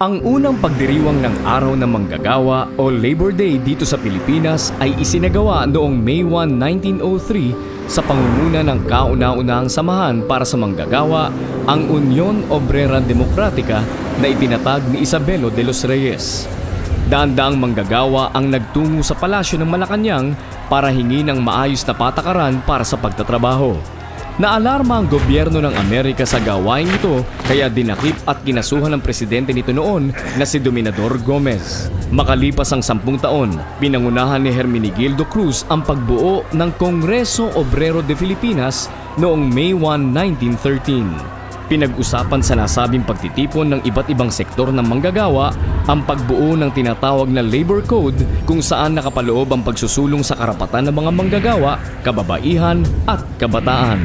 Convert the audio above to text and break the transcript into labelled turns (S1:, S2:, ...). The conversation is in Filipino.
S1: Ang unang pagdiriwang ng Araw ng Manggagawa o Labor Day dito sa Pilipinas ay isinagawa noong May 1, 1903 sa pangunguna ng kauna-unahang samahan para sa manggagawa, ang Union Obrera Demokratika na itinatag ni Isabelo de los Reyes. Daang-daang manggagawa ang nagtungo sa palasyo ng Malacanang para hingi ng maayos na patakaran para sa pagtatrabaho. Naalarma ang gobyerno ng Amerika sa gawain ito kaya dinakip at kinasuhan ng presidente nito noon na si Dominador Gomez. Makalipas ang sampung taon, pinangunahan ni Hermenegildo Cruz ang pagbuo ng Kongreso Obrero de Filipinas noong May 1, 1913. Pinag-usapan sa nasabing pagtitipon ng iba't ibang sektor ng manggagawa ang pagbuo ng tinatawag na Labor Code kung saan nakapaloob ang pagsusulong sa karapatan ng mga manggagawa, kababaihan at kabataan.